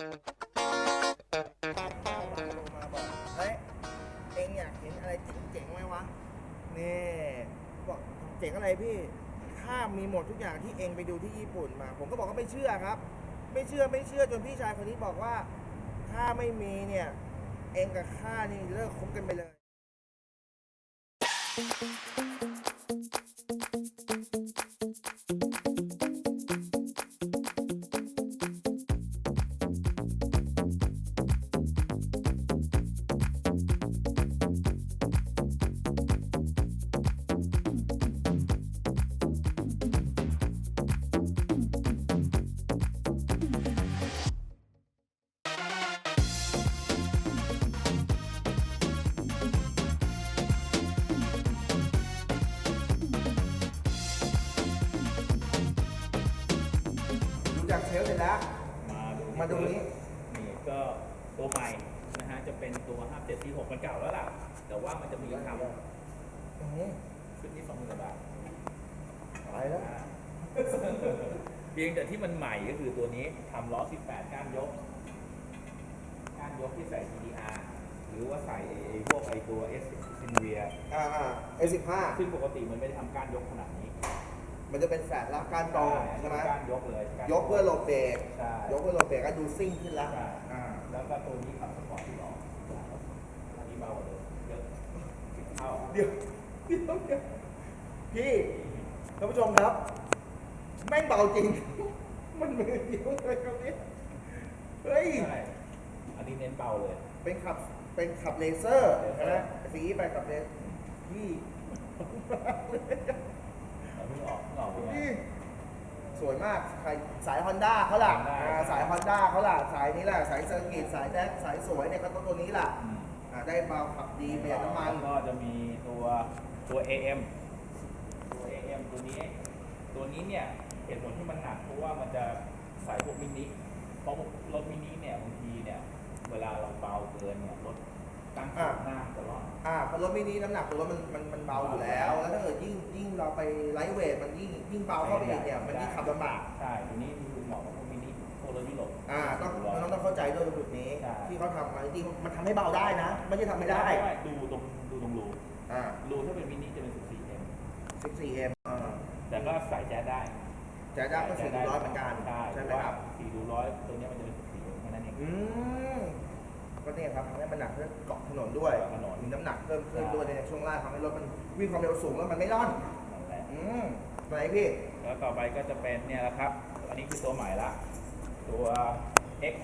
มาบอกเฮ้ยเองอยากเห็นอะไรเจ๋งๆไหมวะนี่บอกเจ๋งอะไรพี่ข้ามีหมดทุกอย่างที่เองไปดูที่ญี่ปุ่นมา ผมก็บอกว่าไม่เชื่อครับ ไม่เชื่อไม่เชื่อจนพี่ชายคนนี้บอกว่า ถ้าไม่มีเนี่ย เองกับข้านี่เลิกคบกันไปเลย จากเชลฟ์เสร็จแล้ว มาดูมาดูนี้ นี่ก็ตัวใหม่นะฮะจะเป็นตัว 5746มันเก่าแล้วล่ะ แต่ว่ามันจะมีทำอื้อหือชุดนี้สองหมื่นบาทตายแล้วอ่าเพียงแต่ที่มันใหม่ก็คือตัวนี้ทำล้อ 18 ก้านยก ก้านยกที่ใส่ GDR หรือว่าใส่ไอ้พวกไอ้ตัว S ซินเวียอ่าอ่าเอสิบห้าซึ่งปกติมันไม่ได้ทำก้านยกขนาดนี้ มันจะเป็นแฟลตแล้วการตรงใช่ไหมก้านยกเลยานยกเพื่อหลบเบรกใช่ยกเพื่อหลบเบรกก็ดูซิ่งขึ้นแล้วใช่อ่าแล้วก็ตัวนี้ขับสปอร์ตที่ล้ออันนี้เบากว่าเดิมเยอะสิบเท่าเดี๋ยวเดี๋ยวเดี๋ยวพี่ท่านผู้ชมครับ แม่งเบาจริง มันมือเดียวเลยครับเนี่ยเฮ้ยใช่อันนี้เน้นเบาเลย เป็นขับเป็นขับเลเซอร์เลเซอร์นะสีไปขับเลเซอร์พี่ เราเพิ่งออกเพิ่งออกไปไงพี่สวยมากใครสายฮอนด้าเขาล่ะ Honda อ่าสายฮอนด้าเขาล่ะ สายนี้แหละสายเซอร์กิตสายแดกสายสวยเนี่ยก็ต้องตัวนี้ล่ะอืมอ่าได้เบาขับดีประหยัดน้ำมันแล้วก็จะมีตัวตัว AM ตัว AM ตัวนี้ ตัวนี้เนี่ยเหตุผลที่มันหนักเพราะว่ามันจะใส่พวกมินิเพราะรถมินิเนี่ยบางทีเนี่ยเวลาเราเบาเกินเนี่ยรถ ตั้งอ่าหน้าจะรอดอ่าเพราะรถมินิน้ำหนักตัวรถมันมันมันเบาอยู่แล้ว แล้วถ้าเกิดยิ่งยิ่งเราไปไลท์เวทมันยิ่งยิ่งเบาเข้าไปอีกเนี่ยมันยิ่งขับลำบากใช่ตัวนี้คือเหมาะกับพวกมินิพวกรถยุโรปอ่าต้องร้ยต้องต้องเข้าใจด้วยตรงจุดนี้ใช่ที่เขาทำมาจริงๆมันทำให้เบาได้นะไม่ใช่ทำไม่ได้ดูตรงดูตรงรูอ่ารูถ้าเป็นมินิจะเป็น 14M 14M อ่าแต่ก็ใส่แจ๊สได้จะได้ก็สี่ร้อยเหมือนกันใช่ใช่ไหมครับสี่รูร้อยตัวเนี้ยมันจะเป็น 14M แค่นั้นเองอืม ก็เนี่ยครับทำให้มันหนักเพื่อเกาะถนนด้วยเกาะถนนมีน้ำหนักเพิ่มขึ้นใช่ด้วยในช่วงล่างทำให้รถมันวิ่งความเร็วสูงแล้วมันไม่ร่อนนั่นแหละอืมไหนพี่ แล้วต่อไปก็จะเป็นเนี่ยแหละครับ อันนี้คือตัวใหม่ละ ตัว X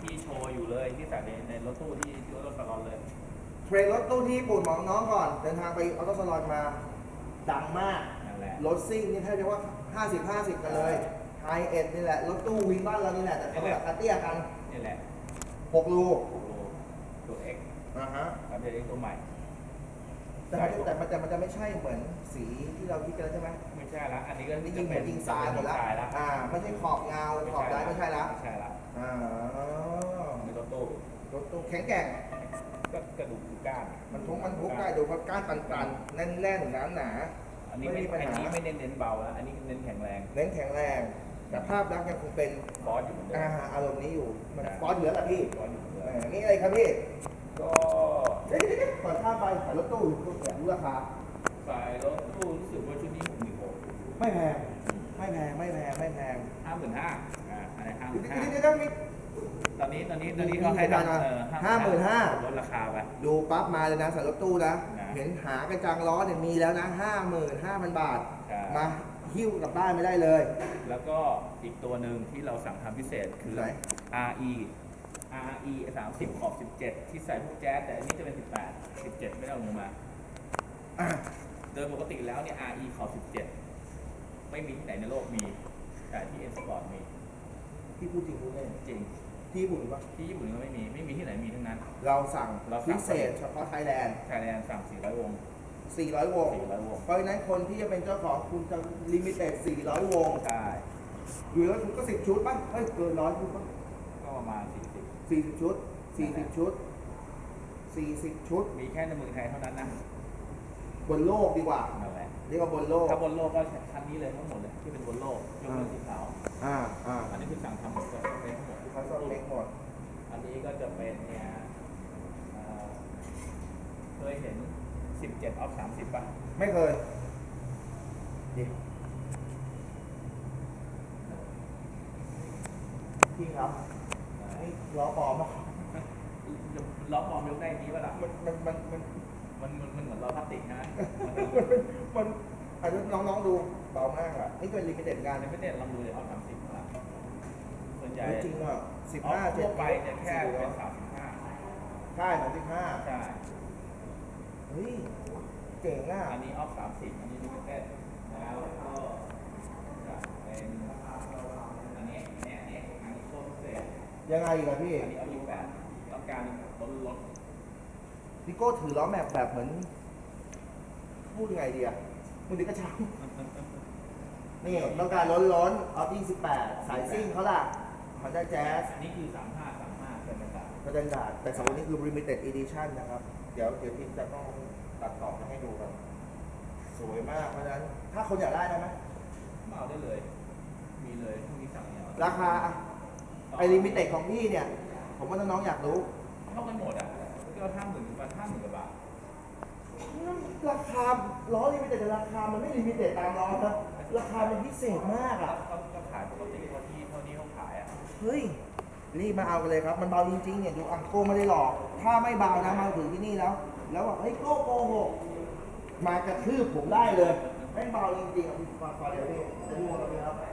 ที่โชว์อยู่เลยที่ใส่ในในรถตู้ที่ที่รถสลอนเลย เทรนรถตู้ที่ญี่ปุ่นบอกน้องก่อน เดินทางไปออโต้สลอนมา ดังมาก นั่นแหละ รถซิ่งนี่แทบจะว่า 50 50 กันเลยไฮเอ็ดนี่แหละ รถตู้วินบ้านเรานี่แหละ แต่เขาแบบคาเตี้ยกัน นี่แหละ 6 รูตัว X อ่าฮะครับเดี๋ยวนี้ตัวใหม่ แต่มันจะแต่มันจะมันจะไม่ใช่เหมือนสีที่เราคิดกันแล้วใช่ไหมไม่ใช่ละอันนี้ก็นี่ยิงเหมือนยิงทรายหมดแล้วทรายละอ่า ไม่ใช่ขอบเงาขอบได้ไม่ใช่ละไม่ใช่ละอ่าอันนี้รถตู้รถตู้แข็งแกร่งก็กระดูกก้านมันทุกมันทุกได้ดูเพราะก้านตันๆแน่นๆหนาหนาอันนี้ไม่ไม่มีปัญอันหานี้ไม่เน้นเน้นเบาแล้วอันนี้เน้นแข็งแรงเน้นแข็งแรงแต่ภาพลักษณ์ยังคงเป็นฟอสอยู่เหมือนเดิอ่ามอารมณ์นี้อยู่มันใช่ฟอสเหลือแหละพี่ฟอสอยู่เหมือนเดิแหมมนี่อะไรครับพี่ ก็เดี๋ยวๆๆก่อนข้ามไปขายรถตู้ตัวแสนรู้ราคา สายรถตู้รู้สึกว่าชุดนี้หกหมื่นหกไม่แพง ไม่แพง ไม่แพง ไม่แพงห้าหมื่นห้าอ่าอันนี้ห้าหเดี๋มื่นห้ายวๆๆๆมี ตอนนี้ตอนนี้ตอนนี้เขาให้ทำเออห้าหมื่นห้าลดราคาไป ดูปั๊บมาเลยนะสายรถตู้นะ นะเห็นหากระจังล้อเนี่ยมีแล้วนะห้าหมื่นห้าพันบาทใช่มาหิ้วกลับบ้านไม่ได้เลย แล้วก็อีกตัวหนึ่งที่เราสั่งทำพิเศษคือ ไหน RE RE 30ขอบ17 ที่ใส่พวกแจ๊สแต่อันนี้จะเป็น 18 17 ไม่ได้เอาลงมาอะโดยปกติแล้วเนี่ย RE ขอบ17 ไม่มีที่ไหนในโลกมี แต่ที่ M Sport มี พี่พูดจริงพูดเล่นจริง ที่ญี่ปุ่นปะที่ญี่ปุ่นก็ไม่มี ไม่มีที่ไหนมีทั้งนั้น เราสั่งเราสั่พิงเศษเฉพาะไทยแลนด์ ไทยแลนด์สั่ง400 วง 400 วง 400 วง เพราะฉะนั้นคนที่จะเป็นเจ้าของคุณจะลิมิเต็ด 400 วง ใช่ อยู่แล้วคุณก็ 10 ชุดป่ะเฮ้ยเกินร้อยชุดป่ะก็ประมาณ 40ชุด40ชุด40ชุด40มีแค่ในเมืองไทยเท่านั้นนะบนโลกดีกว่านั่นแหละเรียกว่าบนโลกถ้าบนโลกก็คันนี้เลยทั้งหมดเลยที่เป็นบนโลกยกเว้นสีขาวอ่าอ่าอันนี้คือสั่งทำหมดเลยเป็นทั้งหมดเขาชอบเล็กหมด อันนี้ก็จะเป็นเนี่ยเอ่อเคยเห็น17ออฟ30ป่ะไม่เคยดิพี่ครับนี่ ล้อปลอมอะล้อปลอมยกได้นี้ป่ะล่ะมันมันมันมันมันมันมันเหมือนล้อพลาสติกนะมันอาจจะน้องๆดูเบามากอะนี่เป็นลิมิเต็ดการในไม่เน็ตลองดูเลยเอาสามสิบละส่วนใหญ่จริงอะสิบเอาห้าเจ็ทั่ดวไปเนี่ยแค่เป็นสามสิบห้าใช่สามสิบห้าใช่เฮ้ยเจ๋งอะอันนี้ออฟสามสิบอันนี้ลิมิเต็ดแล้วก็จะเป็นอันนี้เนี่ยอันนี้อันนี้โคตรพิเศษ ยังไงอีกอะพี่อันนี้อายี่แปดต้องการลดลดพี่โก้ถือล้อแม็กแบบเหมือน พูดยังไงดีอะมือดีกระชังนี่ต้องการล้นล้นออฟดี้สิบแปดสายซิ่งเขาล่ะฮอนด้าแจ๊สอันนี้คือสามห้าสามห้าเป็นต่างสแตนดาร์ดแต่สองคนนี้คือ limited edition นะครับ เดี๋ยวเดี๋ยวพี่จะต้องตัดต่อมาให้ดูกันสวยมากเพราะฉะนั้น ถ้าคนอยากได้ได้ไหมมาเอาได้เลย มีเลยพรุ่งนี้สั่งเนี่ยราคาอะ ไอลิมิเต็ดของพี่เนี่ย ผมว่าน้องๆอยากรู้ เท่ากันหมดอะก็ห้าหมื่นถึงห้าหมื่นกว่าบาทราคาล้อลิมิเต็ดแต่ราคามันไม่ลิมิเต็ดตามล้อนะราคามันพิเศษมากอะก็ก็ขายปกติเท่าที่เท่าที่เขาขายอะเฮ้ย รีบมาเอากันเลยครับ มันเบาจริงๆเนี่ยดูอังโก้ไม่ได้หลอก ถ้าไม่เบานะมาถึงที่นี่แล้ว แล้วบอกเฮ้ยโก้โกหกมากระทืบผมได้เลยไม่งเบาจริงๆอะคุณฟังฟังเดี๋ยวพี่จะดูกันเลยครับ